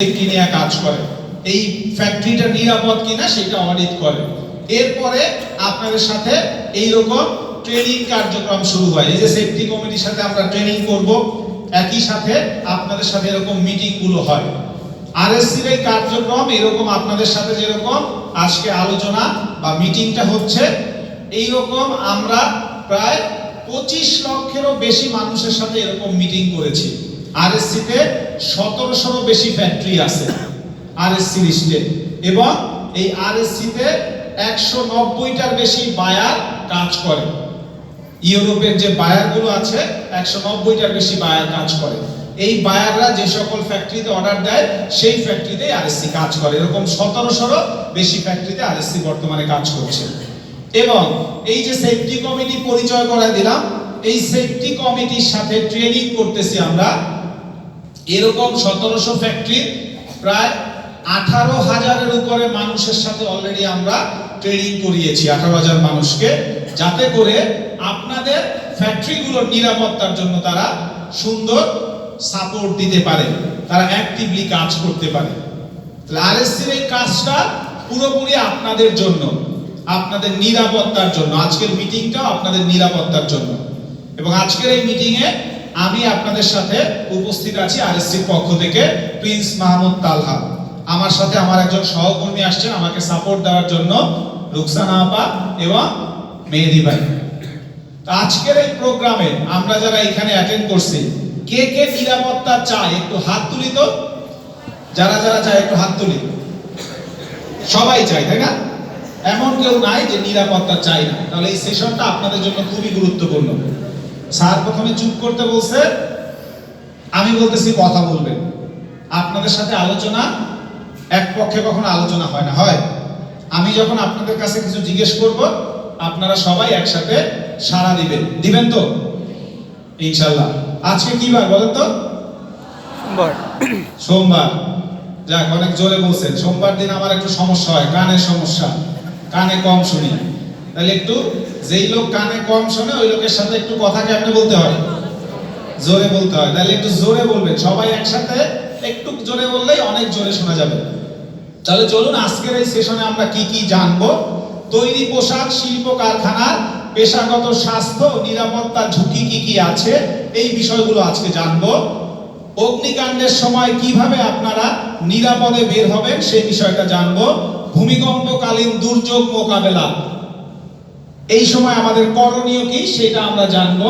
Safety নিয়ে কাজ করে। এই ফ্যাক্টরিটা নিরাপদ কিনা সেটা অডিট করে। এরপরে আপনাদের সাথে এই রকম ট্রেনিং কার্যক্রম শুরু হয়। এই যে সেফটি কমিটির সাথে আমরা ট্রেনিং করব, একই সাথে আপনাদের সাথে এরকম মিটিংগুলো হয়। আরএসসির এই কার্যক্রম এরকম আপনাদের সাথে যেরকম আজকে আলোচনা বা মিটিংটা হচ্ছে এই রকম আমরা প্রায় পঁচিশ লক্ষেরও বেশি মানুষের সাথে এরকম মিটিং করেছি। আরএসসি তে সতেরোশোরও বেশি ফ্যাক্টরি আছে আরএসসি লিস্টে এবং এই আরএসসি তে একশো নব্বইটার বেশি বায়ার কাজ করে। ইউরোপের যে বায়ারগুলো আছে, একশো নব্বইটার বেশি বায়ার কাজ করে। এই বায়াররা যে সকল ফ্যাক্টরিতে অর্ডার দেয়, সেই ফ্যাক্টরিতে আরএসসি কাজ করে। এরকম সতেরোশোরও বেশি ফ্যাক্টরিতে আরএসসি বর্তমানে কাজ করছে। এবং এই যে সেফটি কমিটি পরিচয় করে দিলাম, এই সেফটি কমিটির সাথে ট্রেনিং করতেছি আমরা। এরকম সতেরোশো ফ্যাক্টরি প্রায় আঠারো হাজারের উপরে মানুষের সাথে অলরেডি আমরা ট্রেনিং করিয়েছি, আঠারো হাজার মানুষকে, যাতে করে আপনাদের ফ্যাক্টরিগুলোর নিরাপত্তার জন্য তারা সুন্দর সাপোর্ট দিতে পারে, তারা অ্যাক্টিভলি কাজ করতে পারে। আরএসসির এই কাজটা পুরোপুরি আপনাদের জন্য, আপনাদের নিরাপত্তার জন্য, আজকের মিটিংটাও আপনাদের নিরাপত্তার জন্য। এবং আজকের এই মিটিংয়ে আমি আপনাদের সাথে উপস্থিত আছি আরএসসির পক্ষ থেকে প্রিন্স মাহমুদ তালহা। আমার সাথে আমার একজন সহকর্মী আসছেন, আমাকে সাপোর্ট দেওয়ার জন্য রুকসানা আপা এবং মেহেদি ভাই। আজকের এই প্রোগ্রামে আমরা যারা এখানে অ্যাটেন্ড করছি, কে কে নিরাপত্তা চায় একটু হাত তুলি তো? যারা যারা চায় একটু হাত তুলি। সবাই চায়, তাই না? এমন কেউ নাই যে নিরাপত্তা চাই না। তাহলে এই সেশনটা আপনাদের জন্য খুবই গুরুত্বপূর্ণ। স্যার প্রথমে চুপ করতে বলছে আমি বলতেছি কথা বলবেন আপনাদের সাথে আলোচনা এক পক্ষে কখনো আলোচনা হয় না। হয় আমি যখন আপনাদের কাছে কিছু জিজ্ঞেস করব আপনারা সবাই একসাথে সাড়া দিবেন। দিবেন তো? ইনশাল্লাহ। আজকে কি বার বলেন তো? সোমবার। সোমবার। যাক অনেক জোরে বলছেন। সোমবার দিন আমার একটু সমস্যা হয় কানের সমস্যা। কানে কম শুনি। তাহলে একটু যেই লোক কানে কম শোনে, ওই লোকের সাথে একটু কথা কেমনে বলতে হয়? জোরে বলতে হয়। তাহলে একটু জোরে বলবেন। সবাই একসাথে একটু জোরে বললেই অনেক জোরে শোনা যাবে। তাহলে চলুন, আজকের এই সেশনে আমরা কি কি জানব? তৈরি পোশাক, শিল্প কারখানার পেশাগত স্বাস্থ্য ও নিরাপত্তার ঝুঁকি কি কি আছে? এই বিষয়গুলো আজকে জানব। অগ্নিকাণ্ডের সময় কীভাবে আপনারা নিরাপদে বের হবেন, সেই বিষয়টা জানব। ভূমিকম্পকালীন দুর্যোগ মোকাবেলা। এই সময় আমাদের করণীয় কি? সেটা আমরা জানব।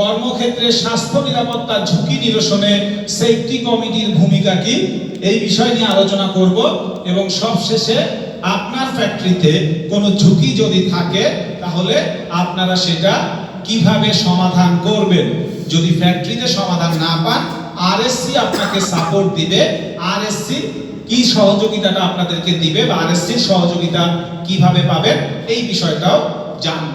কর্মক্ষেত্রে স্বাস্থ্য নিরাপত্তা ঝুঁকি নিরসনে সেফটি কমিটির ভূমিকা কি? এই বিষয় নিয়ে আলোচনা করব এবং সবশেষে আপনার ফ্যাক্টরিতে কোনো ঝুঁকি যদি থাকে, তাহলে আপনারা সেটা কীভাবে সমাধান করবেন? যদি ফ্যাক্টরিতে সমাধান না পান আরএসসি আপনাকে সাপোর্ট দিবে। আরএসসি কি সহযোগিতাটা আপনাদেরকে দিবে বা আরএসসির সহযোগিতা কীভাবে পাবেন? এই বিষয়টাও জানব।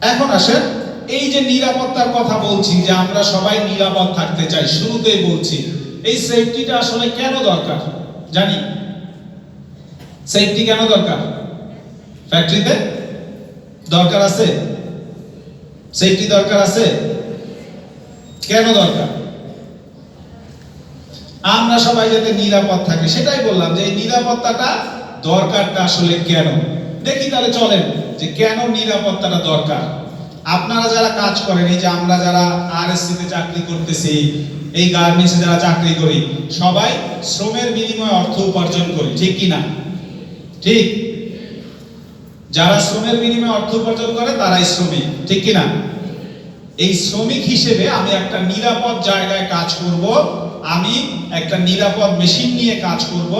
এখন আসেন, এই যে নিরাপত্তার কথা বলছি, যে আমরা সবাই নিরাপদ থাকতে চাই, শুরুতেই বলছি, এই সেফটিটা আসলে কেন দরকার? জানি। সেফটি কেন দরকার? ফ্যাক্টরিতে দরকার আছে? সেফটি দরকার আছে? কেন দরকার? আমরা সবাই যাতে নিরাপদ থাকি, সেটাই বললাম যে এই নিরাপত্তাটা দরকারটা আসলে কেন? দেখি তাহলে চলেন। যে কেন নিরাপত্তাটা দরকার? আপনারা যারা কাজ করেন, এই যে আমরা যারা আরএসসি তে চাকরি করতেছি, এই গার্মেন্টসে যারা চাকরি করি, সবাই শ্রমের বিনিময়ে অর্থ উপার্জন করি, ঠিক কি না? ঠিক? যারা শ্রমের বিনিময়ে অর্থ উপার্জন করে, তারাই শ্রমিক, ঠিক কি না? এই শ্রমিক হিসেবে আমি একটা নিরাপদ জায়গায় কাজ করব, আমি একটা নিরাপদ মেশিন নিয়ে কাজ করব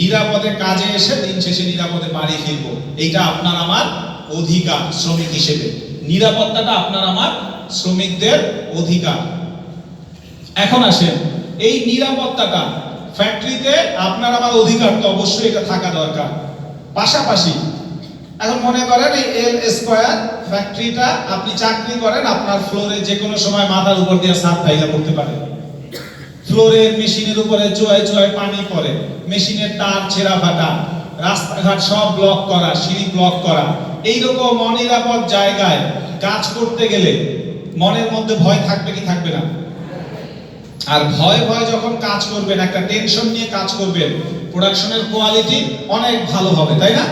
নিরাপদে কাজে এসে দিন শেষে নিরাপদে বাড়ি ফিরবো। এইটা আপনার আমার অধিকার, শ্রমিক হিসেবে। নিরাপত্তাটা আপনার আমার শ্রমিকদের অধিকার। এখন আসেন, এই নিরাপত্তাটা, ফ্যাক্টরিতে আপনার আমার অধিকার তো অবশ্যই এটা থাকা দরকার। পাশাপাশি, এখন মনে করেন এই এল স্কোয়ার ফ্যাক্টরিটা আপনি চাকরি করেন, আপনার ফ্লোরে যে কোনো সময় মাথার উপর দিয়ে সাপ ভাইগা করতে পারে। ফ্লোরের মেশিনের উপরে চুয়ায় চুয়ায় পানি পড়ে। মেশিনের তার, ছেঁড়া ফাটা। রাস্তাঘাট সব ব্লক করা, সিঁড়ি ব্লক করা। এইরকম অনিরাপদ জায়গায় কাজ করতে গেলে মনের মধ্যে ভয় থাকবে কি থাকবে না? আর ভয় ভয় যখন কাজ করবেন, একটা টেনশন নিয়ে কাজ করবেন প্রোডাকশনের কোয়ালিটি অনেক ভালো হবে, তাই না?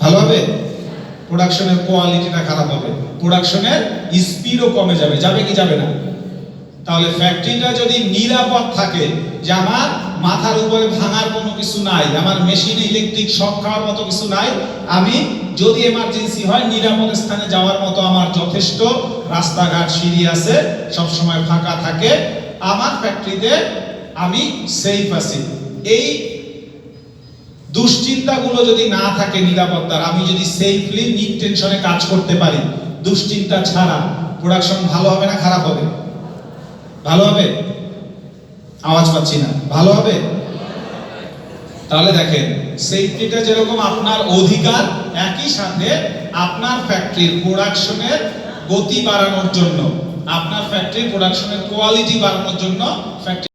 ভালো হবে? প্রোডাকশনের কোয়ালিটিটা খারাপ হবে। প্রোডাকশনের স্পিডও কমে যাবে। যাবে কি যাবে না? তাহলে ফ্যাক্টরিটা যদি নিরাপদ থাকে, যে আমার মাথার উপরে ভাঙার কোনো কিছু নাই, আমার মেশিনে ইলেকট্রিক শক খাওয়ার মতো কিছু নাই, আমি যদি এমার্জেন্সি হয়, নিরাপদ স্থানে যাওয়ার মতো আমার যথেষ্ট রাস্তাঘাট সিঁড়ি আছে সব সময় ফাঁকা থাকে, আমার ফ্যাক্টরিতে আমি সেফ আছি। এই দুশ্চিন্তাগুলো যদি না থাকে নিরাপত্তার, আমি যদি সেফলি নিট টেনশনে কাজ করতে পারি, দুশ্চিন্তা ছাড়া প্রোডাকশন ভালো হবে না খারাপ হবে? ভালো হবে? আওয়াজ পাচ্ছি না। ভালো হবে? তাহলে দেখেন সেফটিটা যেরকম আপনার অধিকার, একই সাথে আপনার ফ্যাক্টরির প্রোডাকশনের গতি বাড়ানোর জন্য, আপনার ফ্যাক্টরির প্রোডাকশনের কোয়ালিটি বাড়ানোর জন্য ফ্যাক্টরি